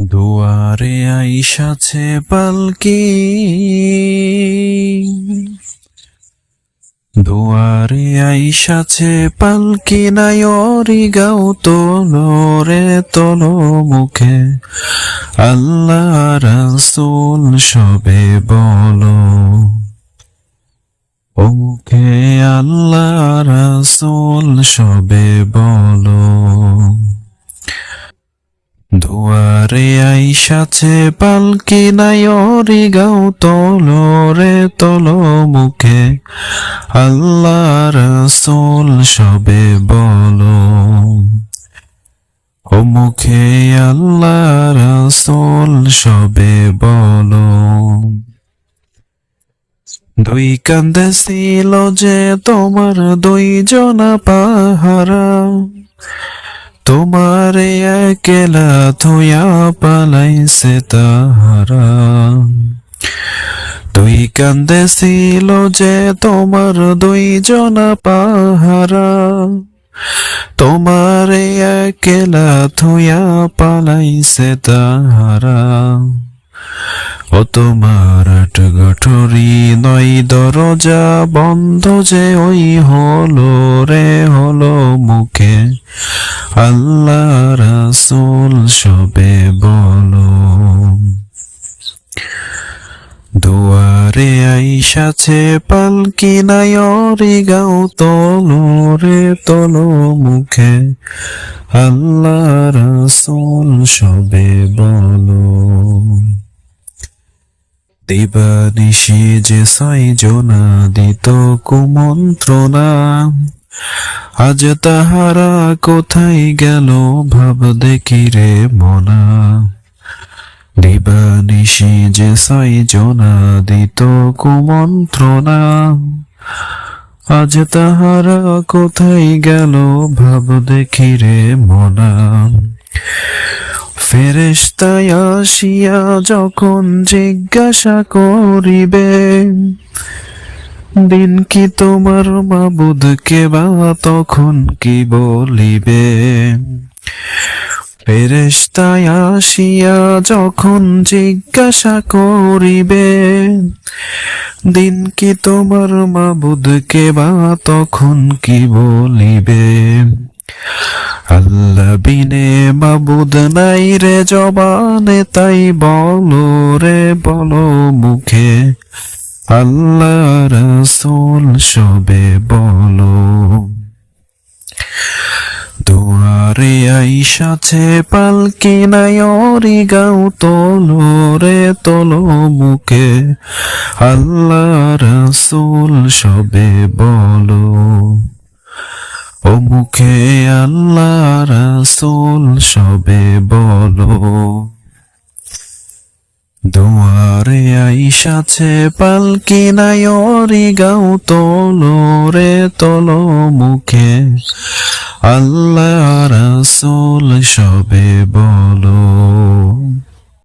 দুয়ারে আইসাছে পালকি দুয়ারে আইসাছে পালকি নাই অরি গাও তোলো মুখে। আল্লাহ রাসূল সবে বলো। ও মুখে আল্লাহ রাসূল সবে বলো। দুয়ারে আইসাছে পালকি নাই অরি গাও তোলো রে তোলো মুখে আল্লাহ রাসূল সবে বলো। ও মুখে আল্লাহ রাসূল সবে বলো। দুই কান্দে ছিল যে তোমার দুই জনা পাহারা। তোমারে একলা থুয়া পালাইছে তাহারা। দুই কান্দে ছিল যে তোমার দুই জনা পাহারা। তোমারে একলা থুয়া পালাইছে তাহারা। ও তোমার গঠরি নয় দরজা বন্ধ যে ওই হলো রে হলো মুখে। আল্লাহ রাসূল সবে বলো। দুয়ারে আইসাছে পালকি নাই অরি গাও তলো রে তলো মুখে। আল্লাহ রাসূল সবে বলো। দিবানিশি যে সাই জোনা দিত কুমন্ত্রণা। আজ তাহারা কোথায় গেল ভাব দেখি রে মনা। দিবানিশি যে সাই জোনা দিত কুমন্ত্রণা। আজ তাহারা কোথায় গেল ভাব দেখি রে মনা। ফেরেশতায় আসিয়া যখন জিজ্ঞাসা করিবে দিন কি তোমার মাবুদ বা তখন কি বলিবে? ফেরেশতায় আসিয়া যখন জিজ্ঞাসা করিবে, দিন কি তোমার মাবুদ বা তখন কি বলিবে? আল্লাহ বিনে মাবুদ নাই রে জবানে, তাই বলো রে, বলো মুখে। আল্লাহ রাসূল সবে বলো। দুয়ারে আইসাছে পালকি নাই অরি গাও তোলো রে, তোলো মুখে। আল্লাহ রাসূল সবে বলো। ও মুখে আল্লাহ রাসূল সবে বলো। দুয়ারে আইসাছে পালকি নাই অরি গাও তোলো রে তল মুখে। আল্লাহ রাসুল সবে বলো।